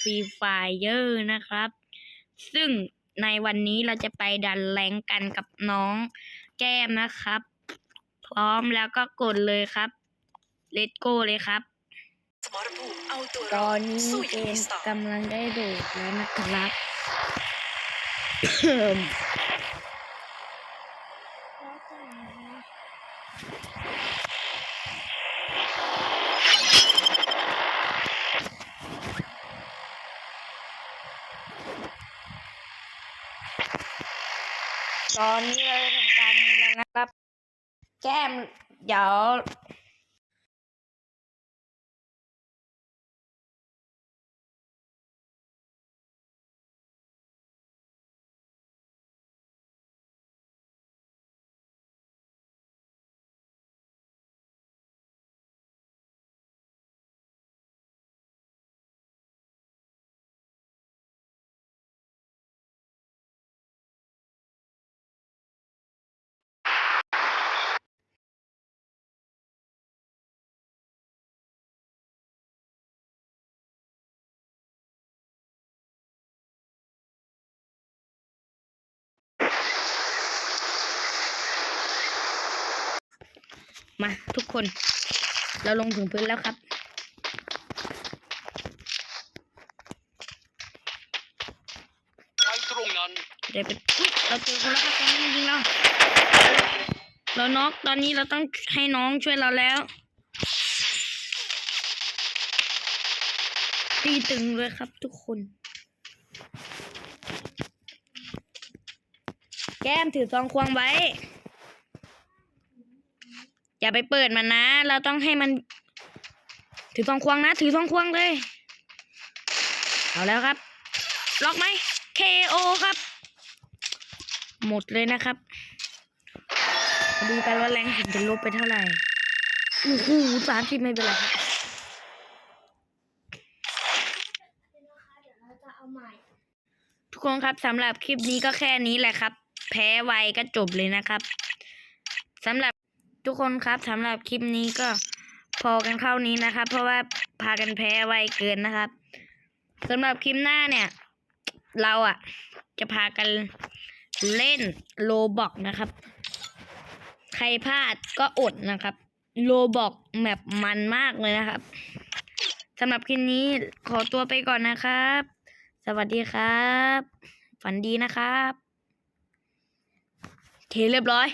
ฟรีไฟเยอร์นะครับ ซึ่งในวันนี้เราจะไปดันแรงกันกับน้องแก้มนะครับ พร้อมแล้วก็กดเลยครับ Let's go เลยครับ ตอนนี้เกอย่างมีมสไตล์กำลังได้โดดแล้วนะครับ ตอนนี้เราทำการนี้แล้วนะครับ แก้ม เดี๋ยว มาทุกคน เราลงถึงพื้นแล้วครับ ไปตรงนั้นเดี๋ยวไปอุ๊ยเราเจอคนแล้วครับตอนนี้จริงๆเราเราน็อกตอนนี้เราต้องให้น้องช่วยเราแล้วตีตึงเลยครับทุกคน แก้มถือซองควงไว้ อย่าไปเปิดมันนะ เราต้องให้มัน ถือซองควงนะ ถือซองควงเลย เอาแล้วครับ ล็อกไหม KO ครับ หมดเลยนะครับ ดูกันว่าแรงผมจะลบไปเท่าไหร่โอ้โหสามสิบไม่เป็นไรครับทุกคนครับสำหรับคลิปนี้ก็แค่นี้แหละครับ แพ้ไวก็จบเลยนะครับสำหรับ ทุกคนครับสำหรับคลิปนี้ก็พอกันเข้านี้นะครับ เพราะว่าพากันแพ้ไวเกินนะครับสำหรับคลิปหน้าเนี่ย เราอะ จะพากันเล่นโลบอกนะครับ ใครพลาดก็อดนะครับโลบอกแมปมันมากเลยนะครับสำหรับคลิปนี้ขอตัวไปก่อนนะครับ สวัสดีครับ ฝันดีนะครับ เคเรียบร้อย